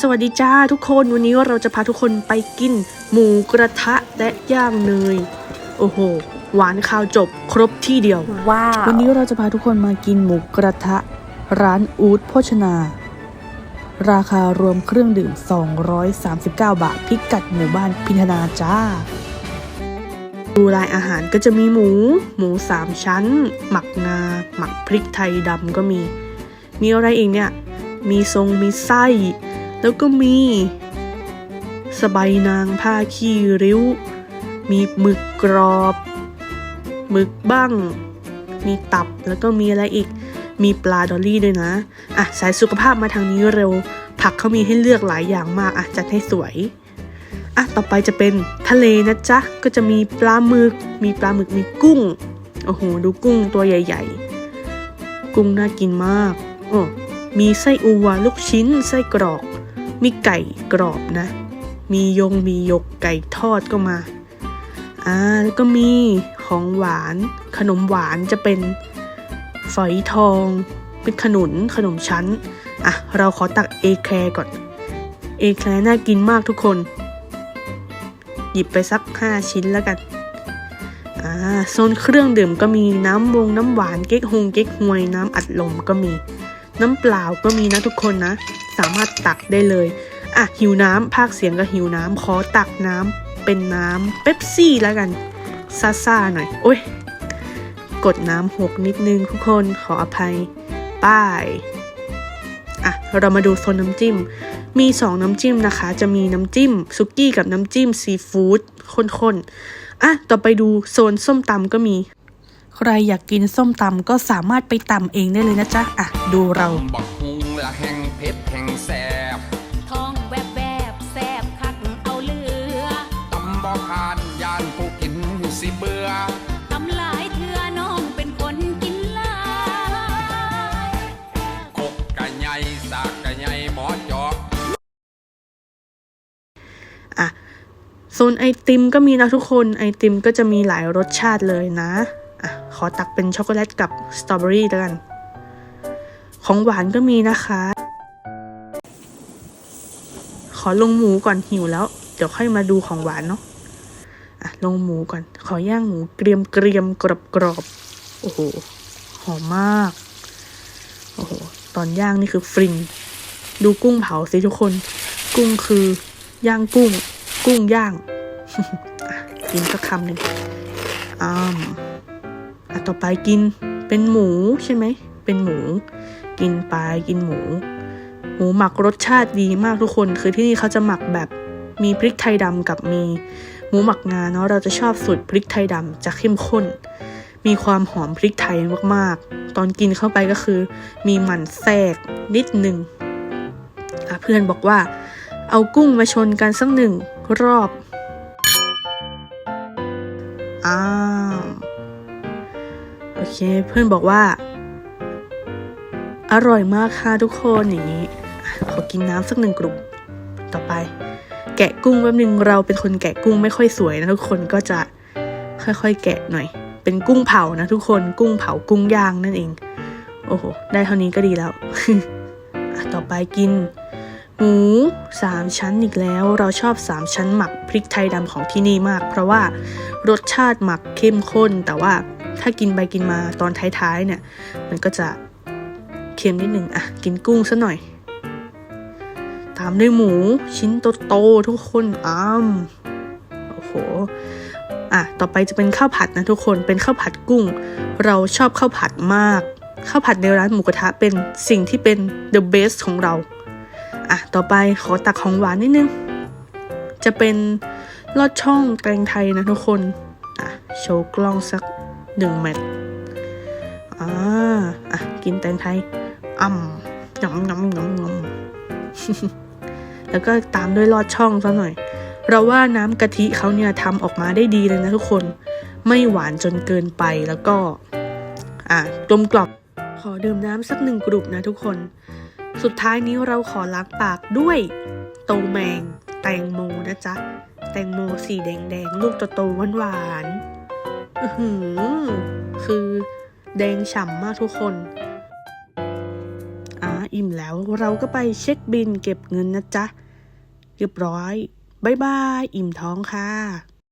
สวัสดีจ้าทุกคนวันนี้เราจะพาทุกคนไปกิน หมูกระทะและย่างเนย โอ้โห หวานข้าวจบครบที่เดียว ว้าววันนี้เราจะพาทุกคนมากินหมูกระทะ ร้านอูดโภชนา ราคารวมเครื่องดื่ม 239 บาทพิกัดหมู่บ้านพิธนาจ้า ดูรายอาหารก็จะมีหมู หมูสามชั้น หมักงา หมักพริกไทยดำก็มี มีอะไรอีกเนี่ย มีทรงมีไส้ แล้วก็มี สบายนางผ้าขี้ริ้ว มีหมึกกรอบหมึกบ้าง มีตับแล้วก็มีอะไรอีก มีปลาดอลลี่ด้วยนะ อะ สายสุขภาพมาทางนี้เร็ว ผักเขามีให้เลือกหลายอย่างมาก อะ จัดให้สวย อะ ต่อไปจะเป็นทะเลนะจ๊ะ ก็จะมีปลาหมึก มีปลาหมึก มีกุ้ง โอ้โห ดูกุ้งตัวใหญ่ ๆ กุ้งน่ากินมาก โอ้มีไส้อัวลูกชิ้น ไส้กรอก มีไก่กรอบนะ มียงมียกไก่ทอดก็มา อ่าแล้วก็มีของหวาน ขนมหวานจะเป็นฝอยทอง เป็นขนุนขนมชั้น อะ เราขอตักเอแคร์ก่อน เอแคร์น่ากินมากทุกคน หยิบไปสัก 5 ชิ้นแล้วกัน อ่าโซนเครื่องดื่มก็มีน้ำวงน้ำหวานเก๊กฮงเก๊กฮวยน้ำอัดลมก็มี น้ำเปล่าก็มีนะทุกคนนะ สามารถตักได้เลย อะ หิวน้ำภาคเสียงก็หิวน้ำขอตักน้ำเป็นน้ำเป๊ปซี่แล้วกันซ่าหน่อย โอ้ย กดน้ำหกนิดนึงทุกคนขออภัย ป้าย อะ เรามาดูโซนน้ำจิ้ม มีสองน้ำจิ้มนะคะ จะมีน้ำจิ้มซุกี้กับน้ำจิ้มซีฟู้ดข้นๆ อะ ต่อไปดูโซนส้มตำก็มี ใครอยากกินส้มตำก็สามารถไปตำเองได้เลยนะจ๊ะ อะ ดูเราบักฮุงละแห่งเพชรแห่งแสบท้องแวบแวบแซบคักเอาเลือตำบ่คานยานผู้กินสิเบื่อตำหลายเทือน้องเป็นคนกินหลายกกกะใหญ่สากกะใหญ่หมอจอกอะโซนไอติมก็มีนะทุกคนไอติมก็จะมีหลายรสชาติเลยนะ อะขอตักเป็นช็อกโกแลตกับสตรอเบอรี่แล้วกัน ของหวานก็มีนะคะ ขอลงหมูก่อนหิวแล้ว เดี๋ยวค่อยมาดูของหวานเนาะอะลงหมูก่อน ขอย่างหมูเกรียมเกรียมกรอบกรอบโอ้โหหอมมาก โอ้โห ตอนย่างนี่คือฟรินดูกุ้งเผาสิทุกคน กุ้งคือย่างกุ้ง กุ้งย่าง กินสักคำหนึ่งอ้าม ต่อไปกินเป็นหมูใช่ไหม เป็นหมู กินปลากินหมู หมูหมักรสชาติดีมากทุกคน คือที่นี่เขาจะหมักแบบมีพริกไทยดำกับมีหมูหมักงาเนาะเราจะชอบสูตรพริกไทยดำจะเข้มข้น มีความหอมพริกไทยมากๆ ตอนกินเข้าไปก็คือ มีหมันแทรกนิดหนึ่งเพื่อนบอกว่า เอากุ้งมาชนกันสักหนึ่งรอบอ้าว เค เพื่อนบอกว่า อร่อยมากค่ะทุกคนอย่างนี้ ขอกินน้ำสักหนึ่งกลุ่มต่อไป แกะกุ้งแป๊บนึงเราเป็นคนแกะกุ้งไม่ค่อยสวยนะทุกคนก็จะค่อยๆ แกะหน่อย เป็นกุ้งเผานะทุกคนกุ้งเผากุ้งย่างนั่นเอง โอ้โห ได้เท่านี้ก็ดีแล้วต่อไปกิน หมูสามชั้นอีกแล้วเราชอบสามชั้นหมักพริกไทยดำของที่นี่มาก เพราะว่ารสชาติหมักเข้มข้นแต่ว่า ถ้ากินไปกินมาตอนท้ายๆเนี่ย มันก็จะเค็มนิดหนึ่งอะกินกุ้งซะหน่อย ตามด้วยหมูชิ้นโตๆทุกคนอ้ามโอ้โหอะต่อไปจะเป็นข้าวผัดนะทุกคนเป็นข้าวผัดกุ้ง เราชอบข้าวผัดมากข้าวผัดในร้านหมูกระทะเป็นสิ่งที่เป็น the best ของเรา อะ ต่อไปขอตักของหวานนิดนึง จะเป็นลอดช่องแตงไทยนะทุกคน อะ โชว์กล้องสัก หนึ่งเม็ดอ่าอะกินแตงไทยอ่ำน้ำน้ำน้ำน้ำแล้วก็ตามด้วยลอดช่องซะหน่อย เราว่าน้ำกะทิเขาเนี่ยทำออกมาได้ดีเลยนะทุกคน ไม่หวานจนเกินไปแล้วก็ อะกลมกล่อมขอดื่มน้ำสักหนึ่งกรุบนะทุกคน สุดท้ายนี้เราขอล้างปากด้วยโตแมง แตงโมนะจ๊ะ แตงโมสีแดงๆ ลูกโตๆหวานๆ หือ คือแดงฉ่ำมากทุกคนอ่าอิ่มแล้วเราก็ไปเช็คบินเก็บเงินนะจ๊ะ เรียบร้อยบายบาย อิ่มท้องค่ะ